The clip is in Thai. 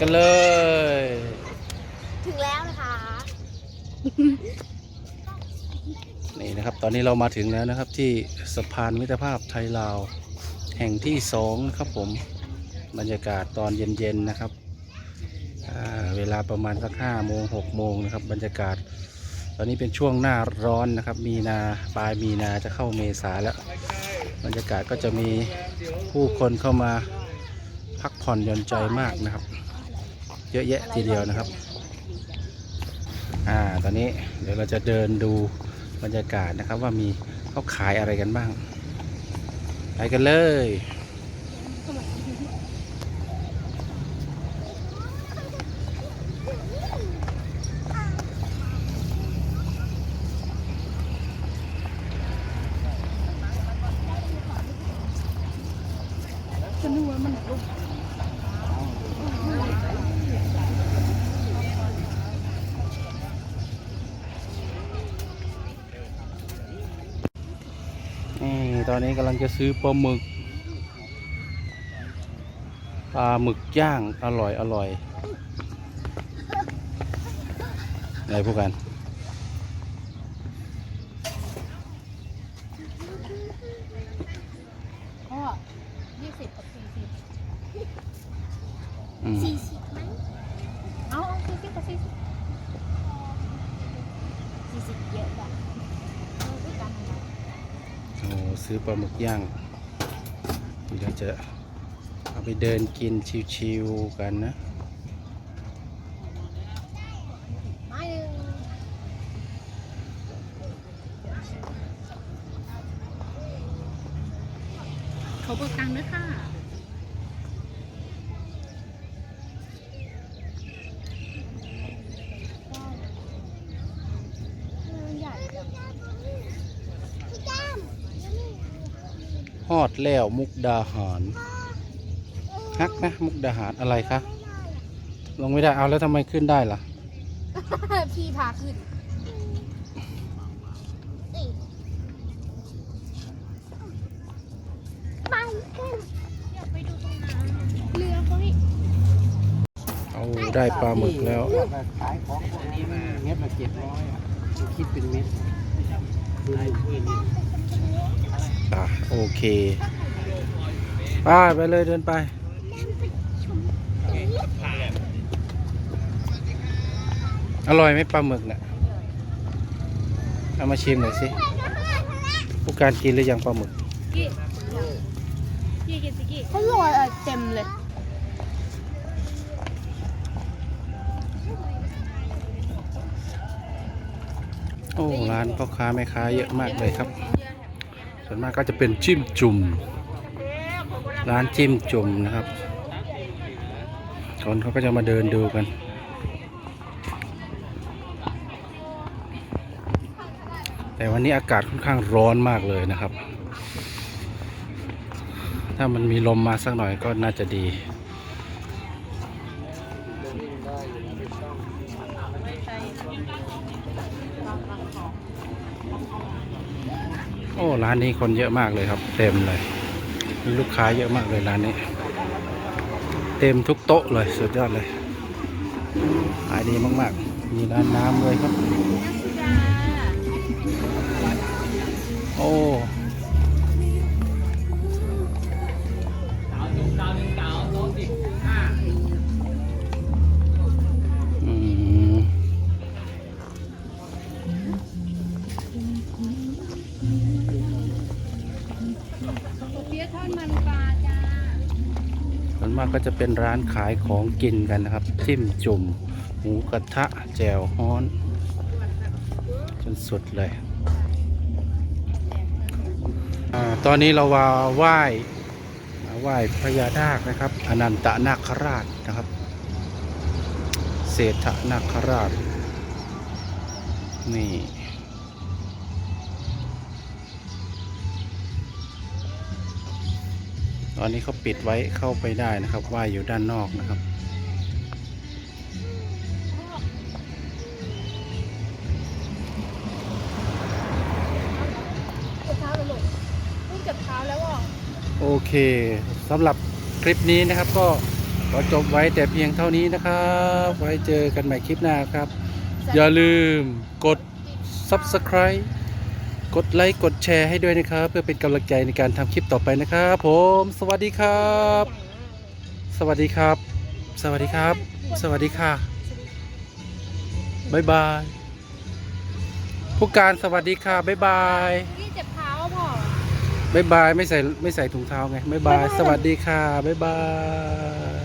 กันเลย ถึงแล้วนะคะ นี่นะครับ ตอนนี้เรามาถึงแล้วนะครับ ที่สะพานมิตรภาพไทยลาว แห่งที่สองนะครับผม บรรยากาศตอนเย็นๆนะครับอ่าเวลาประมาณสักห้าโมงหกโมงนะครับ บรรยากาศ ตอนนี้เป็นช่วงหน้าร้อนนะครับ มีนาปลายมีนาจะเข้าเมษาแล้ว บรรยากาศก็จะมีผู้คนเข้ามาพักผ่อนหย่อนใจมากนะครับ เยอะแยะทีเดียวนะครับ อ่า ตอนนี้เดี๋ยวเราจะเดินดูบรรยากาศนะครับว่ามีเขาขายอะไรกันบ้าง ไปกันเลย จะนัวมัน ตอนนี้กำลังจะซื้อปลาหมึกปลาหมึกย่างอร่อยอร่อยไหนพวกกันก็ยี่สิบกับสี่สิบอืม สี่สิบไหมเอาเอาสี่สิบกับสี่สิบสี่สิบเยอะแบบเอาด้วยกันนะ โอ้ ซื้อปลาหมึกย่างเดี๋ยวจะเอาไปเดินกินชิวๆกันนะขอเบิกตังค์ด้วยค่ะ มันใหญ่จัง ฮ อดแล้วมุกดาหารฮักนะมุกดาหารอะไรคะลงไม่ได้เอาแล้วทำไมขึ้นได้ล่ะ พี่พาขึ้นไปกันอยากไปดูตรงนั้นเรือเขาให้เอาได้ปลาหมึกแล้ว ขายของพวกนี้มันเม็ดละเจ็ดร้อยอะคิดเป็นเม็ดดูดิ อะโอเคไปไปเลยเดินไปอร่อยไหมปลาหมึกเนี่ยเอามาชิมหน่อยสิผู้การกินหรือยังปลาหมึกกี่กี่กินสิกี่เขาลอยอะเต็มเลยโอ้ร้านพ่อค้าแม่ค้าเยอะมากเลยครับ ส่วนมากก็จะเป็นจิ้มจุ่ม ร้านจิ้มจุ่มนะครับคนเขาก็จะมาเดินดูกัน แต่วันนี้อากาศค่อนข้างร้อนมากเลยนะครับ ถ้ามันมีลมมาสักหน่อยก็น่าจะดี โอ้ร้านนี้คนเยอะมากเลยครับ เต็มเลยมีลูกค้าเยอะมากเลยร้านนี้ เต็มทุกโต๊ะเลยสุดยอดเลยขายดีมากๆ มีร้านน้ำเลยครับ โอ้ มากก็จะเป็นร้านขายของกินกันนะครับจิ้มจุ่มหมูกระทะแจ่วฮ้อนจนสุดเลยอตอนนี้เราว่าไหว้ไหว้พญานาคนะครับอนันตนาคราชนะครับ เศรษฐนาคราชนี่ ตอนนี้เขาปิดไว้เข้าไปได้นะครับว่ายอยู่ด้านนอกนะครับ โอเคสำหรับคลิปนี้นะครับก็ขอจบไว้แต่เพียงเท่านี้นะครับ ไว้เจอกันใหม่คลิปหน้าครับ อย่าลืมกด subscribe กดไลค์กดแชร์ให้ด้วยนะครับ เพื่อเป็นกำลังใจในการทำคลิปต่อไปนะครับผม สวัสดีครับ สวัสดีครับ สวัสดีครับ สวัสดีค่ะบ๊ายบายผู้การสวัสดีค่ะบ๊ายบายที่เจ็บเท้าพอบ๊ายบายไม่ใส่ไม่ใส่ถุงเท้าไงบ๊ายบาย สวัสดีค่ะบ๊ายบาย